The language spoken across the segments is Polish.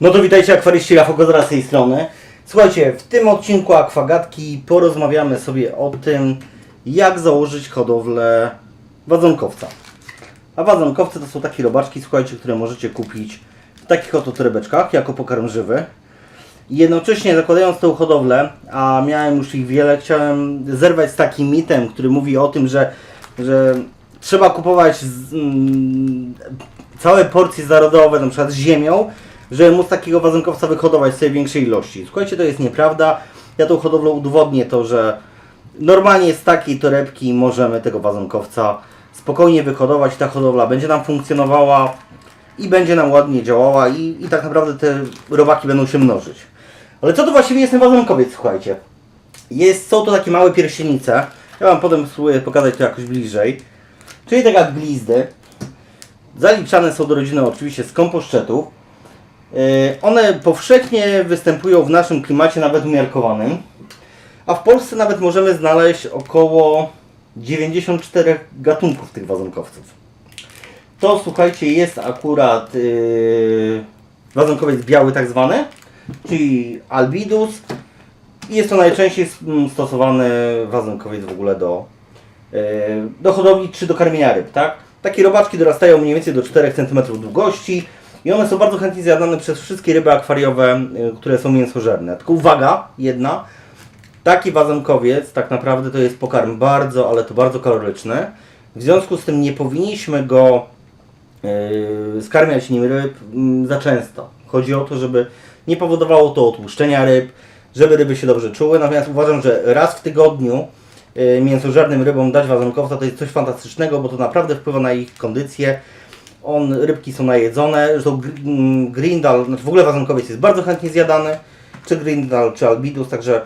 No to witajcie akwaryści Rafał z tej strony. Słuchajcie, w tym odcinku Akwagatki porozmawiamy sobie o tym, jak założyć hodowlę wadzonkowca. A wadzonkowce to są takie robaczki, słuchajcie, które możecie kupić w takich oto torebeczkach jako pokarm żywy. Jednocześnie zakładając tą hodowlę, a miałem już ich wiele, chciałem zerwać z takim mitem, który mówi o tym, że, że trzeba kupować z, mm, całe porcje zarodowe, na przykład z ziemią, żeby móc takiego wazonkowca wyhodować sobie większej ilości. Słuchajcie, to jest nieprawda. Ja tą hodowlą udowodnię to, że normalnie z takiej torebki możemy tego wazonkowca spokojnie wyhodować. Ta hodowla będzie nam funkcjonowała i będzie nam ładnie działała i, i tak naprawdę te robaki będą się mnożyć. Ale co to właściwie jest ten wazonkowiec, słuchajcie? Jest, są to takie małe pierścienice. Ja Wam potem spróbuję pokazać to jakoś bliżej. Czyli tak jak glizdy. Zaliczane są do rodziny oczywiście z komposzczetów. Yy, One powszechnie występują w naszym klimacie, nawet umiarkowanym. A w Polsce nawet możemy znaleźć około 94 gatunków tych wazonkowców. To słuchajcie, jest akurat yy, wazonkowiec biały tak zwany, czyli albidus. Jest to najczęściej stosowany wazonkowiec w ogóle do, yy, do hodowli czy do karmienia ryb, tak? Takie robaczki dorastają mniej więcej do 4 cm długości i one są bardzo chętnie zjadane przez wszystkie ryby akwariowe, yy, które są mięsożerne. Tylko uwaga, jedna, Taki wazonkowiec tak naprawdę to jest pokarm bardzo, ale to bardzo kaloryczny. W związku z tym nie powinniśmy go yy, skarmiać nim ryb mm, za często. Chodzi o to, żeby nie powodowało to otłuszczenia ryb, żeby ryby się dobrze czuły. Natomiast uważam, że raz w tygodniu yy, mięsożernym rybom dać wazonkowca to jest coś fantastycznego, bo to naprawdę wpływa na ich kondycję. On, rybki są najedzone, zresztą mm, grindal, znaczy w ogóle wazonkowiec jest bardzo chętnie zjadany, czy grindal, czy albidus, także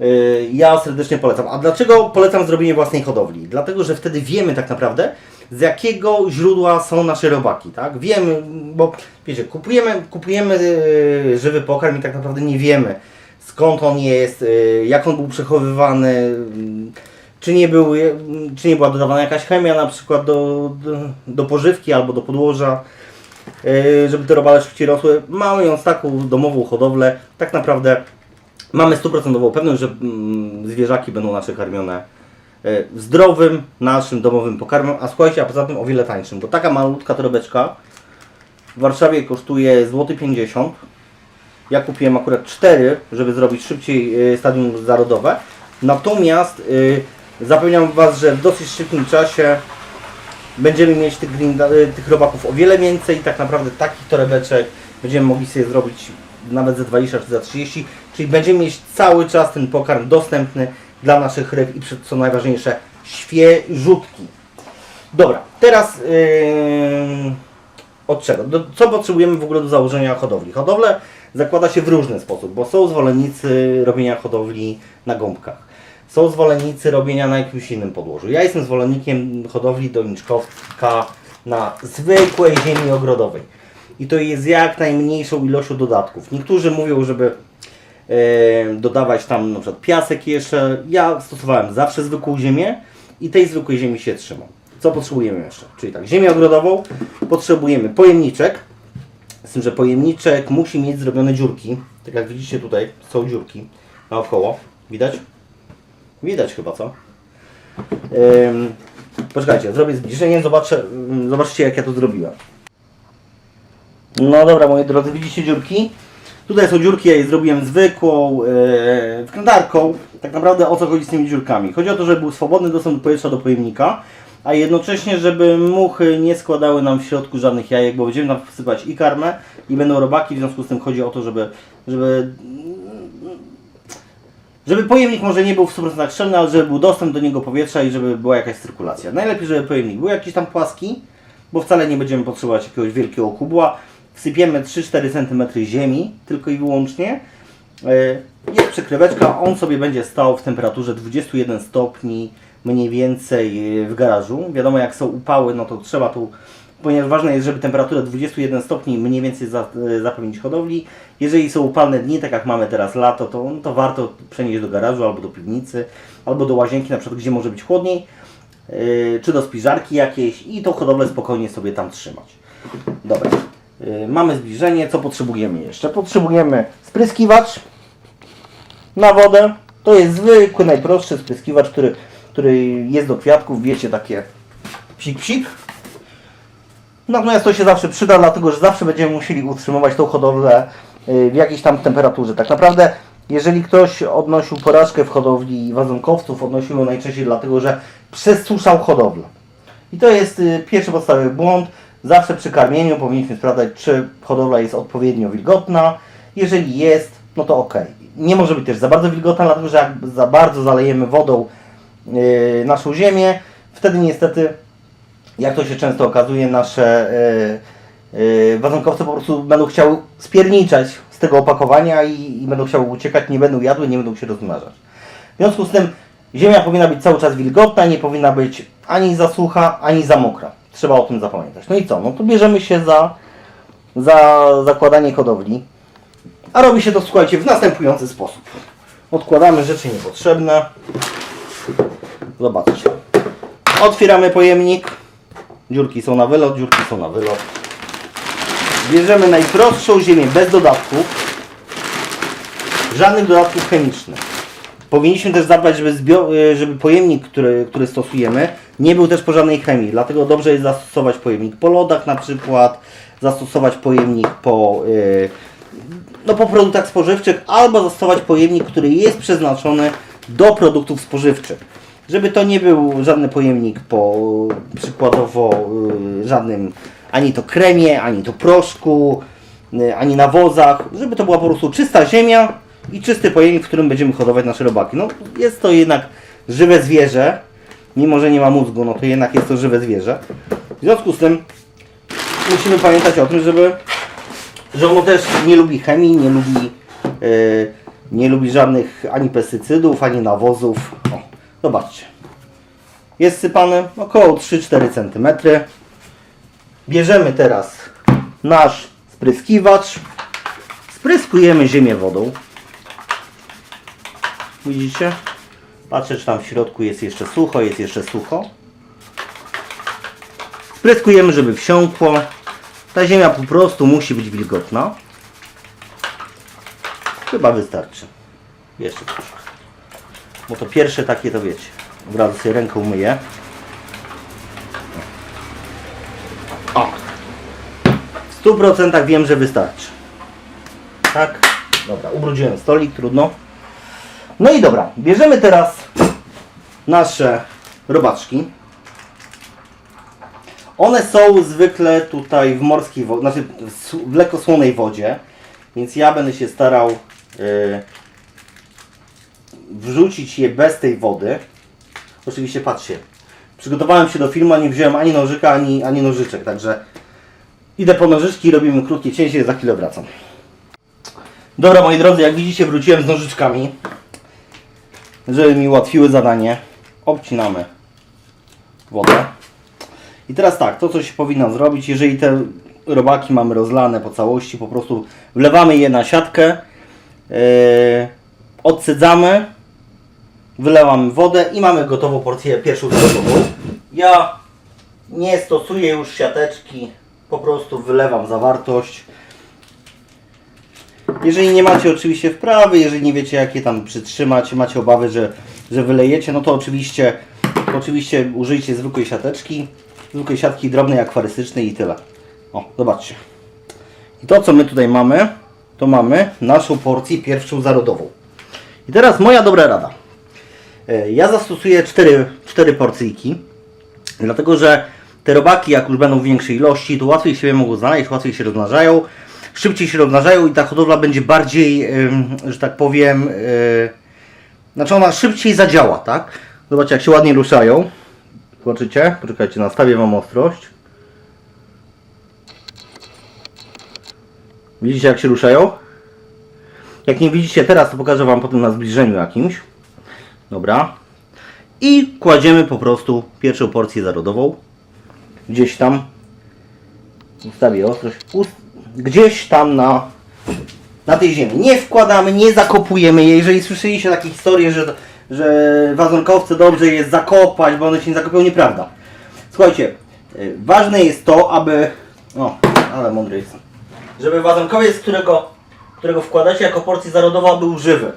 Yy, Ja serdecznie polecam. A dlaczego polecam zrobienie własnej hodowli? Dlatego, że wtedy wiemy tak naprawdę, z jakiego źródła są nasze robaki, tak? Wiemy, bo wiecie, kupujemy, kupujemy yy, żywy pokarm i tak naprawdę nie wiemy skąd on jest, yy, jak on był przechowywany, yy, czy nie, był, czy nie była dodawana jakaś chemia na przykład do, do, do pożywki albo do podłoża yy, żeby te robale szybciej rosły. Mając taką domową hodowlę, tak naprawdę mamy stuprocentową pewność, że mm, zwierzaki będą nasze karmione e, zdrowym, naszym domowym pokarmem, a słuchajcie, a poza tym o wiele tańszym, bo taka malutka torebeczka w Warszawie kosztuje złoty 50 Ja kupiłem akurat 4, żeby zrobić szybciej e, stadium zarodowe. Natomiast zapewniam Was, że w dosyć szybkim czasie będziemy mieć tych, y, tych robaków o wiele więcej. Tak naprawdę takich torebeczek będziemy mogli sobie zrobić nawet za 20 czy za 30. Czyli będziemy mieć cały czas ten pokarm dostępny dla naszych ryb i co najważniejsze świeżutki. Dobra, teraz yy, od czego? Do, co potrzebujemy w ogóle do założenia hodowli? Hodowlę zakłada się w różny sposób, bo są zwolennicy robienia hodowli na gąbkach. Są zwolennicy robienia na jakimś innym podłożu. Ja jestem zwolennikiem hodowli doniczkowca na zwykłej ziemi ogrodowej. I to jest jak najmniejszą ilością dodatków. Niektórzy mówią, żeby e, dodawać tam na przykład piasek jeszcze. Ja stosowałem zawsze zwykłą ziemię i tej zwykłej ziemi się trzymam. Co potrzebujemy jeszcze? Czyli tak, ziemię ogrodową, potrzebujemy pojemniczek, z tym, że pojemniczek musi mieć zrobione dziurki. Tak jak widzicie tutaj są dziurki naokoło. Widać? Widać chyba, co? Ym, poczekajcie, zrobię zbliżenie, zobaczę, zobaczcie jak ja to zrobiłem. No dobra, moi drodzy, widzicie dziurki? Tutaj są dziurki, ja je zrobiłem zwykłą yy, wkrętarką. Tak naprawdę o co chodzi z tymi dziurkami? Chodzi o to, żeby był swobodny dostęp do powietrza do pojemnika, a jednocześnie, żeby muchy nie składały nam w środku żadnych jajek, bo będziemy nam wsypać i karmę, i będą robaki, w związku z tym chodzi o to, żeby, żeby żeby pojemnik może nie był w 100% szczelny, ale żeby był dostęp do niego powietrza i żeby była jakaś cyrkulacja. Najlepiej, żeby pojemnik był jakiś tam płaski, bo wcale nie będziemy potrzebować jakiegoś wielkiego kubła. Wsypiemy 3-4 cm ziemi tylko i wyłącznie. Yy, Jest przykryweczka, on sobie będzie stał w temperaturze 21 stopni mniej więcej yy, w garażu. Wiadomo jak są upały, no to trzeba tu, ponieważ ważne jest, żeby temperaturę 21 stopni mniej więcej za, yy, zapewnić hodowli. Jeżeli są upalne dni, tak jak mamy teraz lato, to, no to warto przenieść do garażu albo do piwnicy, albo do łazienki, na przykład gdzie może być chłodniej, yy, czy do spiżarki jakiejś i tą hodowlę spokojnie sobie tam trzymać. Dobra. Yy, mamy zbliżenie. Co potrzebujemy jeszcze? Potrzebujemy spryskiwacz na wodę. To jest zwykły, najprostszy spryskiwacz, który, który jest do kwiatków. Wiecie, takie psik psik. Natomiast to się zawsze przyda, dlatego że zawsze będziemy musieli utrzymywać tą hodowlę y, w jakiejś tam temperaturze. Tak naprawdę, jeżeli ktoś odnosił porażkę w hodowli wazonkowców, odnosił ją najczęściej dlatego, że przesuszał hodowlę. I to jest y, pierwszy podstawowy błąd. Zawsze przy karmieniu powinniśmy sprawdzać, czy hodowla jest odpowiednio wilgotna. Jeżeli jest, no to ok. Nie może być też za bardzo wilgotna, dlatego że jak za bardzo zalejemy wodą y, naszą ziemię, wtedy niestety jak to się często okazuje, nasze yy, yy, wazonkowce po prostu będą chciały spierniczać z tego opakowania i, i będą chciały uciekać, nie będą jadły, nie będą się rozmnażać. W związku z tym ziemia powinna być cały czas wilgotna, nie powinna być ani za sucha, ani za mokra. Trzeba o tym zapamiętać. No i co? No to bierzemy się za, za zakładanie hodowli. A robi się to, słuchajcie, w następujący sposób. Odkładamy rzeczy niepotrzebne. Zobaczcie. Otwieramy pojemnik. Dziurki są na wylot, dziurki są na wylot. Bierzemy najprostszą ziemię bez dodatków. Żadnych dodatków chemicznych. Powinniśmy też zadbać, żeby, y, żeby pojemnik, który, który stosujemy, nie był też po żadnej chemii. Dlatego dobrze jest zastosować pojemnik po lodach na przykład, zastosować pojemnik po, y, no, po produktach spożywczych, albo zastosować pojemnik, który jest przeznaczony do produktów spożywczych. Żeby to nie był żadny pojemnik po przykładowo y, żadnym ani to kremie, ani to proszku, y, ani nawozach, żeby to była po prostu czysta ziemia i czysty pojemnik, w którym będziemy hodować nasze robaki. No jest to jednak żywe zwierzę, mimo że nie ma mózgu, no to jednak jest to żywe zwierzę. W związku z tym musimy pamiętać o tym, żeby że ono też nie lubi chemii, nie lubi, yy, nie lubi żadnych ani pestycydów, ani nawozów. O, zobaczcie. Jest sypany około 3-4 cm. Bierzemy teraz nasz spryskiwacz. Spryskujemy ziemię wodą. Widzicie? Patrzę, czy tam w środku jest jeszcze sucho, jest jeszcze sucho. Spryskujemy, żeby wsiąkło. Ta ziemia po prostu musi być wilgotna. Chyba wystarczy. Jeszcze troszkę. Bo to pierwsze takie to wiecie. Od razu sobie rękę umyję. O! W 100% wiem, że wystarczy. Tak? Dobra, ubrudziłem stolik, trudno. No i dobra, bierzemy teraz nasze robaczki. One są zwykle tutaj w morskiej wodzie, znaczy w s- w lekkosłonej wodzie, więc ja będę się starał yy, wrzucić je bez tej wody. Oczywiście patrzcie, przygotowałem się do filmu, nie wziąłem ani nożyka, ani, ani nożyczek, także idę po nożyczki, robimy krótkie cięcie, za chwilę wracam. Dobra moi drodzy, jak widzicie wróciłem z nożyczkami, żeby mi ułatwiły zadanie. Obcinamy wodę. I teraz tak, to co się powinno zrobić, jeżeli te robaki mamy rozlane po całości, po prostu wlewamy je na siatkę, yy, odsydzamy, wylewamy wodę i mamy gotową porcję pierwszą gotową. Ja nie stosuję już siateczki, po prostu wylewam zawartość. Jeżeli nie macie oczywiście wprawy, jeżeli nie wiecie jak je tam przytrzymać, macie obawy, że, że wylejecie, no to oczywiście, oczywiście użyjcie zwykłej siateczki, zwykłej siatki drobnej, akwarystycznej i tyle. O, zobaczcie. I to co my tutaj mamy, to mamy naszą porcję pierwszą zarodową. I teraz moja dobra rada. E, Ja zastosuję 4, 4 porcyjki, dlatego że te robaki, jak już będą w większej ilości, to łatwiej się mogą znaleźć, łatwiej się rozmnażają, szybciej się rozmnażają i ta hodowla będzie bardziej, że tak powiem, e, znaczy ona szybciej zadziała, tak? Zobaczcie, jak się ładnie ruszają. Zobaczycie? Poczekajcie, nastawię Wam ostrość. Widzicie, jak się ruszają? Jak nie widzicie teraz, to pokażę Wam potem na zbliżeniu jakimś. Dobra. I kładziemy po prostu pierwszą porcję zarodową. Gdzieś tam. Ustawię ostrość. Ust gdzieś tam na, na tej ziemi. Nie wkładamy, nie zakopujemy jej. Jeżeli słyszeliście takie historie, że, że wazonkowce dobrze jest zakopać, bo one się nie zakopią, nieprawda. Słuchajcie, y, ważne jest to, aby... O, Ale mądry jestem. Żeby wazonkowiec, którego, którego wkładacie jako porcję zarodowa był żywy.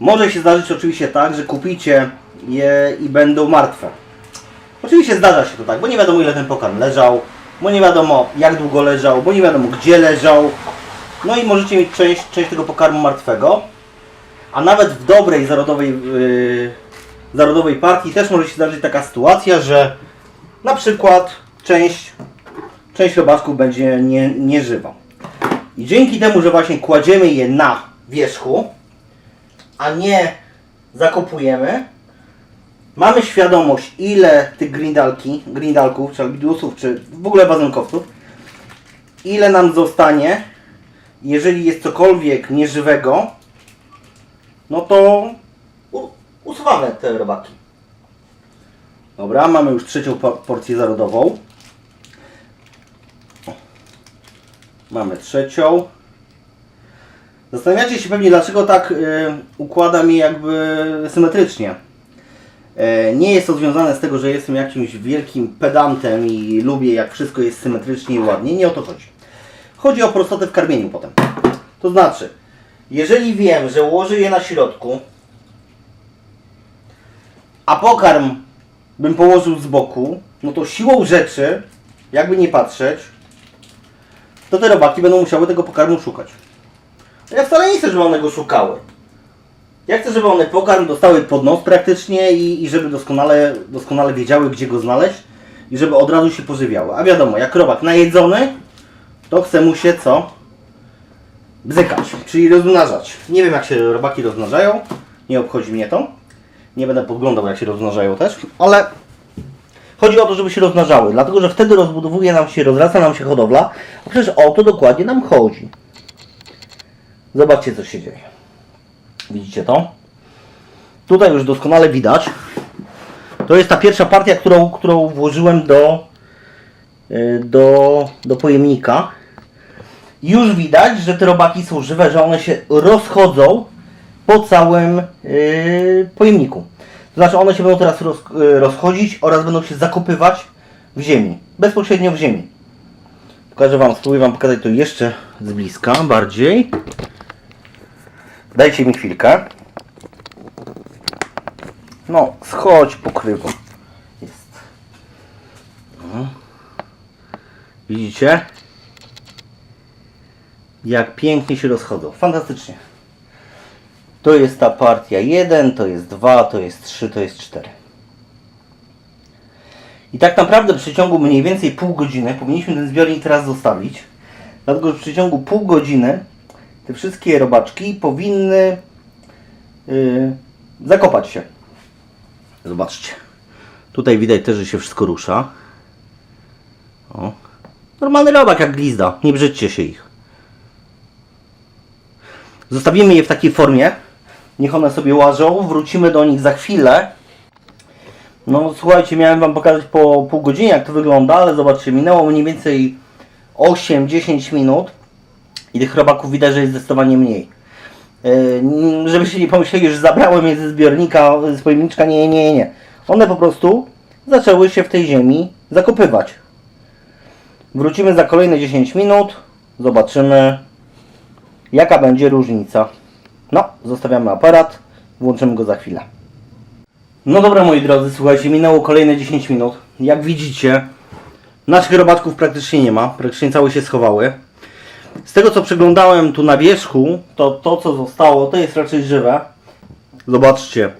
Może się zdarzyć oczywiście tak, że kupicie je i będą martwe. Oczywiście zdarza się to tak, bo nie wiadomo ile ten pokarm leżał, bo nie wiadomo jak długo leżał, bo nie wiadomo gdzie leżał. No i możecie mieć część, część tego pokarmu martwego. A nawet w dobrej zarodowej, yy, zarodowej partii też może się zdarzyć taka sytuacja, że na przykład część, część robaczków będzie nie, nieżywa. I dzięki temu, że właśnie kładziemy je na wierzchu, a nie zakopujemy, mamy świadomość, ile tych grindalki, grindalków, czy albidusów, czy w ogóle wazonkowców, ile nam zostanie, jeżeli jest cokolwiek nieżywego, no to usuwamy te robaki. Dobra, mamy już trzecią po- porcję zarodową. Mamy trzecią. Zastanawiacie się pewnie, dlaczego tak y, układam je jakby symetrycznie. E, Nie jest to związane z tego, że jestem jakimś wielkim pedantem i lubię jak wszystko jest symetrycznie i ładnie. Nie o to chodzi. Chodzi o prostotę w karmieniu potem. To znaczy, jeżeli wiem, że ułożę je na środku, a pokarm bym położył z boku, no to siłą rzeczy, jakby nie patrzeć, to te robaki będą musiały tego pokarmu szukać. Ja wcale nie chcę, żeby one go szukały. Ja chcę, żeby one pokarm dostały pod nos praktycznie i, i żeby doskonale, doskonale wiedziały, gdzie go znaleźć i żeby od razu się pożywiały. A wiadomo, jak robak najedzony, to chce mu się co? Bzykać, czyli rozmnażać. Nie wiem, jak się robaki rozmnażają, nie obchodzi mnie to. Nie będę podglądał, jak się rozmnażają też, ale chodzi o to, żeby się rozmnażały, dlatego że wtedy rozbudowuje nam się, rozraca nam się hodowla, a przecież o to dokładnie nam chodzi. Zobaczcie, co się dzieje. Widzicie to? Tutaj już doskonale widać. To jest ta pierwsza partia, którą, którą włożyłem do, y, do, do pojemnika. Już widać, że te robaki są żywe, że one się rozchodzą po całym yy, pojemniku. To znaczy one się będą teraz roz, yy, rozchodzić oraz będą się zakopywać w ziemi. Bezpośrednio w ziemi. Pokażę Wam, spróbuję Wam pokazać to jeszcze z bliska, bardziej. Dajcie mi chwilkę. No, schodź pokrywo. Jest. No. Widzicie? Jak pięknie się rozchodzą. Fantastycznie. To jest ta partia 1, to jest 2, to jest 3, to jest 4. I tak naprawdę w przeciągu mniej więcej pół godziny powinniśmy ten zbiornik teraz zostawić. Dlatego, że w przeciągu pół godziny te wszystkie robaczki powinny yy, zakopać się. Zobaczcie. Tutaj widać też, że się wszystko rusza. O. Normalny robak jak glizda. Nie brzydźcie się ich. Zostawimy je w takiej formie. Niech one sobie łażą. Wrócimy do nich za chwilę. No słuchajcie, miałem Wam pokazać po pół godziny jak to wygląda, ale zobaczcie, minęło mniej więcej 8-10 minut i tych robaków widać, że jest zdecydowanie mniej. Yy, żebyście nie pomyśleli, że zabrałem je ze zbiornika, z pojemniczka, nie, nie, nie. One po prostu zaczęły się w tej ziemi zakopywać. Wrócimy za kolejne 10 minut, zobaczymy jaka będzie różnica. No, zostawiamy aparat, włączymy go za chwilę. No dobra moi drodzy, słuchajcie, minęło kolejne 10 minut. Jak widzicie, naszych robaczków praktycznie nie ma, praktycznie całe się schowały. Z tego co przeglądałem tu na wierzchu, to to co zostało, to jest raczej żywe. Zobaczcie,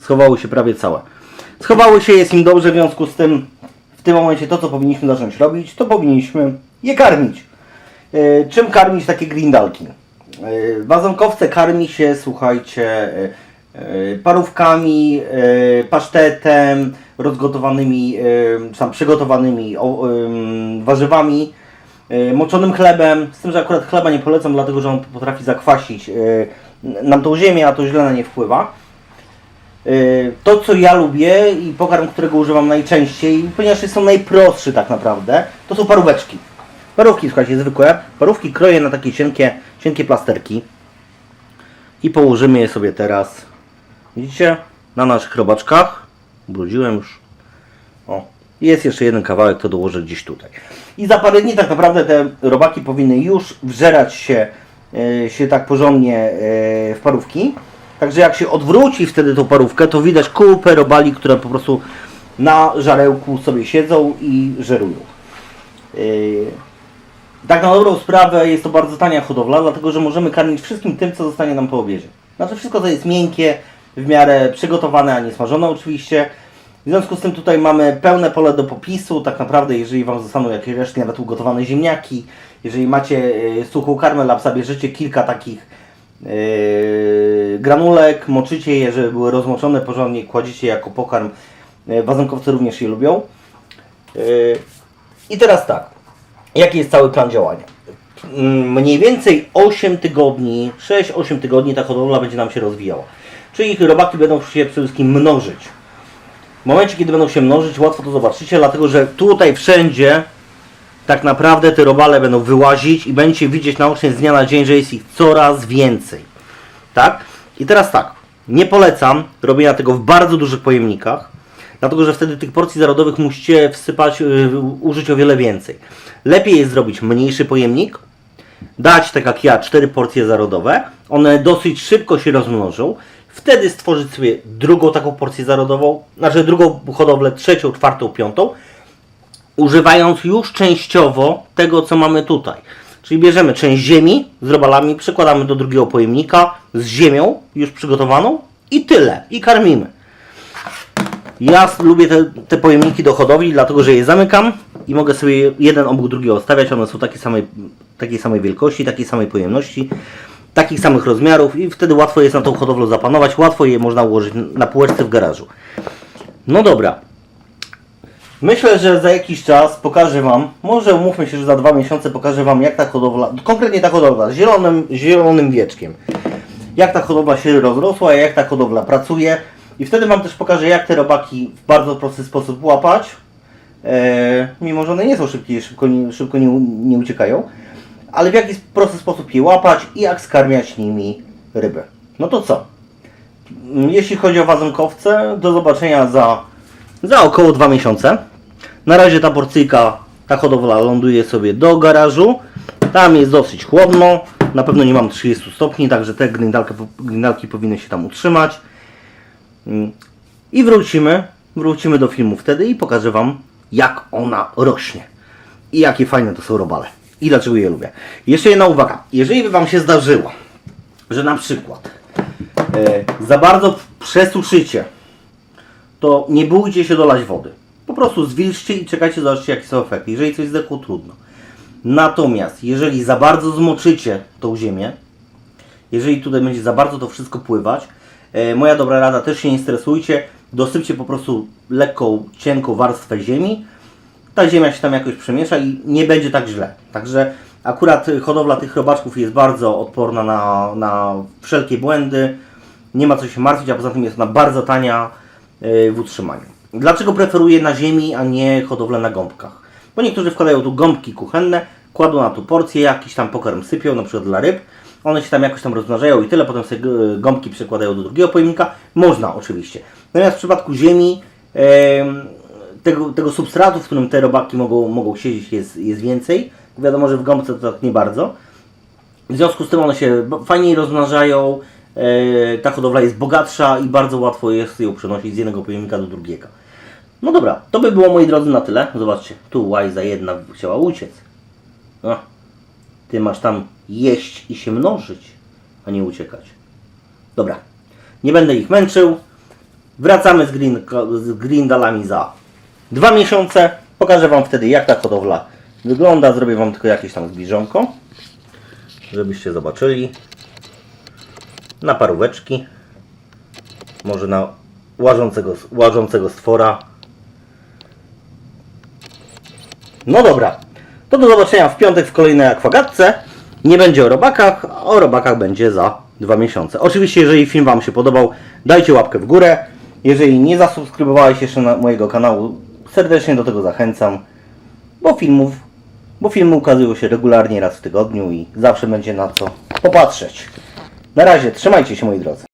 schowały się prawie całe. Schowały się, jest im dobrze, w związku z tym w tym momencie to co powinniśmy zacząć robić, to powinniśmy je karmić. E, Czym karmić takie grindalki? E, Wazonkowce karmi się, słuchajcie, e, parówkami, e, pasztetem, rozgotowanymi, e, czy tam przygotowanymi em, warzywami, moczonym chlebem. Z tym, że akurat chleba nie polecam, dlatego że on potrafi zakwasić e, nam tą ziemię, a to źle na nie wpływa. E, To, co ja lubię i pokarm, którego używam najczęściej, ponieważ jest on najprostszy tak naprawdę, to są paróweczki. Parówki, słuchajcie, zwykłe. Parówki kroję na takie cienkie, cienkie plasterki. I położymy je sobie teraz, widzicie, na naszych robaczkach. Ubrudziłem już. O, Jest jeszcze jeden kawałek, to dołożę gdzieś tutaj. I za parę dni tak naprawdę te robaki powinny już wżerać się, e, się tak porządnie e, w parówki. Także jak się odwróci wtedy tą parówkę, to widać kupę robali, które po prostu na żarełku sobie siedzą i żerują. E, tak na dobrą sprawę jest to bardzo tania hodowla, dlatego że możemy karmić wszystkim tym, co zostanie nam po obiedzie. Znaczy wszystko to jest miękkie, w miarę przygotowane, a nie smażone oczywiście. W związku z tym tutaj mamy pełne pole do popisu. Tak naprawdę, jeżeli Wam zostaną jakieś resztki, nawet ugotowane ziemniaki, jeżeli macie e, suchą karmę lapsa, bierzecie kilka takich e, granulek, moczycie je, żeby były rozmoczone porządnie, kładziecie jako pokarm. E, Wazonkowcy również je lubią. E, I teraz tak, jaki jest cały plan działania? Mm, Mniej więcej 8 tygodni, 6-8 tygodni ta hodowla będzie nam się rozwijała. Czyli robaki będą się przede wszystkim mnożyć. Momencie, kiedy będą się mnożyć, łatwo to zobaczycie, dlatego że tutaj wszędzie tak naprawdę te robale będą wyłazić i będziecie widzieć naocznie z dnia na dzień, że jest ich coraz więcej. Tak? I teraz tak, nie polecam robienia tego w bardzo dużych pojemnikach, dlatego że wtedy tych porcji zarodowych musicie wsypać, yy, użyć o wiele więcej. Lepiej jest zrobić mniejszy pojemnik, dać tak jak ja cztery porcje zarodowe, one dosyć szybko się rozmnożą, wtedy stworzyć sobie drugą taką porcję zarodową, znaczy drugą hodowlę, trzecią, czwartą, piątą, używając już częściowo tego, co mamy tutaj. Czyli bierzemy część ziemi z robalami, przekładamy do drugiego pojemnika z ziemią już przygotowaną i tyle. I karmimy. Ja lubię te, te pojemniki do hodowli, dlatego że je zamykam i mogę sobie jeden obok drugiego stawiać. One są takiej samej, takiej samej wielkości, takiej samej pojemności, takich samych rozmiarów i wtedy łatwo jest na tą hodowlę zapanować. Łatwo je można ułożyć na półeczce w garażu. No dobra, Myślę, że za jakiś czas pokażę Wam, może umówmy się, że za dwa miesiące pokażę Wam jak ta hodowla, konkretnie ta hodowla z zielonym, zielonym wieczkiem, jak ta hodowla się rozrosła, jak ta hodowla pracuje i wtedy Wam też pokażę jak te robaki w bardzo prosty sposób łapać, e, mimo że one nie są szybkie, szybko, szybko nie, nie uciekają, ale w jaki prosty sposób je łapać i jak skarmiać nimi rybę. No to co? Jeśli chodzi o wazonkowce, do zobaczenia za, za około dwa miesiące. Na razie ta porcyjka, ta hodowla ląduje sobie do garażu. Tam jest dosyć chłodno. Na pewno nie mam 30 stopni, także te grindalki, grindalki powinny się tam utrzymać. Mm. I wrócimy, wrócimy do filmu wtedy i pokażę Wam, jak ona rośnie. I jakie fajne to są robale. I dlaczego je lubię. Jeszcze jedna uwaga. Jeżeli by Wam się zdarzyło, że na przykład e, za bardzo przesuszycie, to nie bójcie się dolać wody. Po prostu zwilżcie i czekajcie, zobaczcie jakie są efekty. Jeżeli coś zdechło, trudno. Natomiast jeżeli za bardzo zmoczycie tą ziemię, jeżeli tutaj będzie za bardzo to wszystko pływać, e, moja dobra rada, też się nie stresujcie, dosypcie po prostu lekką, cienką warstwę ziemi, ta ziemia się tam jakoś przemiesza i nie będzie tak źle. Także akurat hodowla tych robaczków jest bardzo odporna na, na wszelkie błędy, nie ma co się martwić, a poza tym jest ona bardzo tania y, w utrzymaniu. Dlaczego preferuję na ziemi, a nie hodowlę na gąbkach? Bo niektórzy wkładają tu gąbki kuchenne, kładą na tu porcje, jakiś tam pokarm sypią, na przykład dla ryb. One się tam jakoś tam rozmnażają i tyle, potem sobie y, gąbki przekładają do drugiego pojemnika. Można oczywiście. Natomiast w przypadku ziemi em, tego, tego substratu, w którym te robaki mogą, mogą siedzieć jest, jest więcej. Wiadomo, że w gąbce to tak nie bardzo. W związku z tym one się fajniej rozmnażają, e, ta hodowla jest bogatsza i bardzo łatwo jest ją przenosić z jednego pojemnika do drugiego. No dobra, to by było moi drodzy na tyle. Zobaczcie, tu łajza jedna chciała uciec. Ty masz tam jeść i się mnożyć, a nie uciekać. Dobra, nie będę ich męczył. Wracamy z, green, z grindalami za dwa miesiące. Pokażę Wam wtedy jak ta hodowla wygląda. Zrobię Wam tylko jakieś tam zbliżonko, żebyście zobaczyli. Na paróweczki. Może na łażącego, łażącego stwora. No dobra. To do zobaczenia w piątek w kolejnej akwagatce. Nie będzie o robakach, a o robakach będzie za dwa miesiące. Oczywiście, jeżeli film Wam się podobał, dajcie łapkę w górę. Jeżeli nie zasubskrybowałeś jeszcze mojego kanału, serdecznie do tego zachęcam, bo filmów, bo filmy ukazują się regularnie raz w tygodniu i zawsze będzie na co popatrzeć. Na razie, trzymajcie się moi drodzy.